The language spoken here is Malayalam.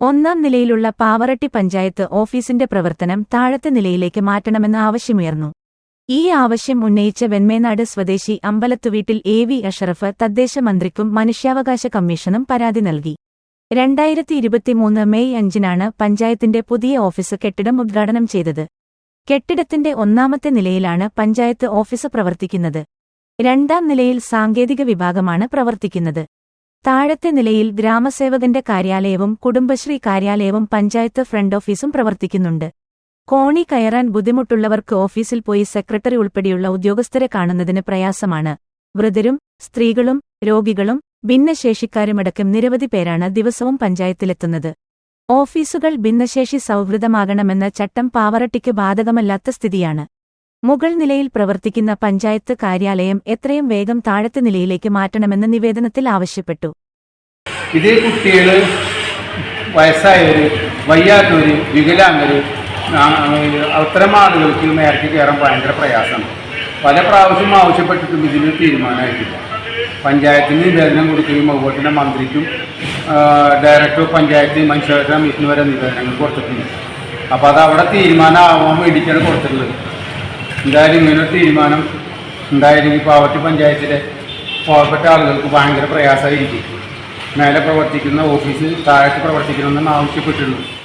ഒന്നാം നിലയിലുള്ള പാവറട്ടി പഞ്ചായത്ത് ഓഫീസിന്റെ പ്രവർത്തനം താഴത്തെ നിലയിലേക്ക് മാറ്റണമെന്ന ആവശ്യമുയർന്നു. ഈ ആവശ്യം ഉന്നയിച്ച വെൺമേനാട് സ്വദേശി അമ്പലത്തുവീട്ടിൽ എ വി അഷറഫ് തദ്ദേശ മന്ത്രിക്കും മനുഷ്യാവകാശ കമ്മീഷനും പരാതി നൽകി. രണ്ടായിരത്തി ഇരുപത്തിമൂന്ന് മെയ് അഞ്ചിനാണ് പഞ്ചായത്തിന്റെ പുതിയ ഓഫീസ് കെട്ടിടം ഉദ്ഘാടനം ചെയ്തത്. കെട്ടിടത്തിന്റെ ഒന്നാമത്തെ നിലയിലാണ് പഞ്ചായത്ത് ഓഫീസ് പ്രവർത്തിക്കുന്നത്. രണ്ടാം നിലയിൽ സാങ്കേതിക വിഭാഗമാണ് പ്രവർത്തിക്കുന്നത്. താഴത്തെ നിലയിൽ ഗ്രാമസേവകന്റെ കാര്യാലയവും കുടുംബശ്രീ കാര്യാലയവും പഞ്ചായത്ത് ഫ്രണ്ട് ഓഫീസും പ്രവർത്തിക്കുന്നുണ്ട്. കോണി കയറാൻ ബുദ്ധിമുട്ടുള്ളവർക്ക് ഓഫീസിൽ പോയി സെക്രട്ടറി ഉൾപ്പെടെയുള്ള ഉദ്യോഗസ്ഥരെ കാണുന്നതിന് പ്രയാസമാണ്. വൃദ്ധരും സ്ത്രീകളും രോഗികളും ഭിന്നശേഷിക്കാരുമടക്കം നിരവധി പേരാണ് ദിവസവും പഞ്ചായത്തിലെത്തുന്നത്. ഓഫീസുകൾ ഭിന്നശേഷി സൗഹൃദമാകണമെന്ന ചട്ടം പാവറട്ടിക്ക് ബാധകമല്ലാത്ത സ്ഥിതിയാണ്. മുകൾ നിലയിൽ പ്രവർത്തിക്കുന്ന പഞ്ചായത്ത് കാര്യാലയം എത്രയും വേഗം താഴത്തെ നിലയിലേക്ക് മാറ്റണമെന്ന് നിവേദനത്തിൽ ആവശ്യപ്പെട്ടു. ഇതേ കുട്ടികൾ വയസ്സായവർ വയ്യാത്തവർ വികലാംഗർ അത്തരം ആളുകൾക്ക് നേരത്തെ കയറാൻ ഭയങ്കര പ്രയാസമാണ്. പല പ്രാവശ്യം ആവശ്യപ്പെട്ടിട്ടും ഇതിന് തീരുമാനമായിട്ടില്ല. പഞ്ചായത്തിന് നിവേദനം കൊടുക്കുകയും അതുപോലെ തന്നെ മന്ത്രിക്കും ഡയറക്ടർ പഞ്ചായത്ത് മനുഷ്യാവകാശ കമ്മീഷന് വരെ നിവേദനങ്ങൾ കൊടുത്തിട്ടുണ്ട്. അപ്പോൾ അത് അവിടെ തീരുമാനമാവാൻ വേണ്ടിയിട്ടാണ് കൊടുത്തിട്ടുള്ളത്. എന്തായാലും ഇങ്ങനൊരു തീരുമാനം ഉണ്ടായിരുന്നെങ്കിൽ പാവട്ടി പഞ്ചായത്തിലെ പാവപ്പെട്ട ആളുകൾക്ക് ഭയങ്കര പ്രയാസമായിരിക്കും. മേലെ പ്രവർത്തിക്കുന്ന ഓഫീസ് താഴത്ത് പ്രവർത്തിക്കണമെന്ന് ആവശ്യപ്പെട്ടിട്ടുള്ളത്